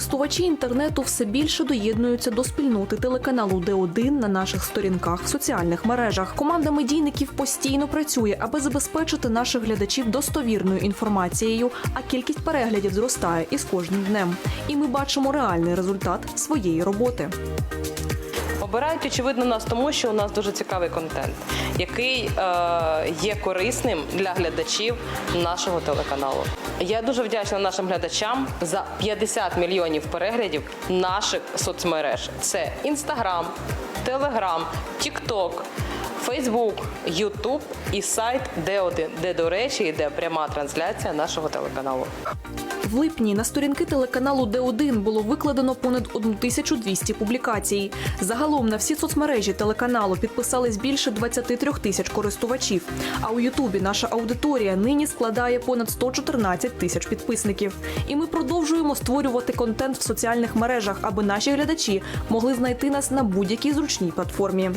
Користувачі інтернету все більше доєднуються до спільноти телеканалу Д1 на наших сторінках в соціальних мережах. Команда медійників постійно працює, аби забезпечити наших глядачів достовірною інформацією, а кількість переглядів зростає із кожним днем. І ми бачимо реальний результат своєї роботи. Обирають очевидно нас тому, що у нас дуже цікавий контент, який е, є корисним для глядачів нашого телеканалу. Я дуже вдячна нашим глядачам за 50 мільйонів переглядів наших соцмереж. Це Інстаграм, Телеграм, Тікток. Фейсбук, Ютуб і сайт Д1, де, до речі, йде пряма трансляція нашого телеканалу. В липні на сторінки телеканалу Д1 було викладено понад 1200 публікацій. Загалом на всі соцмережі телеканалу підписались більше 23 тисяч користувачів. А у Ютубі наша аудиторія нині складає понад 114 тисяч підписників. І ми продовжуємо створювати контент в соціальних мережах, аби наші глядачі могли знайти нас на будь-якій зручній платформі.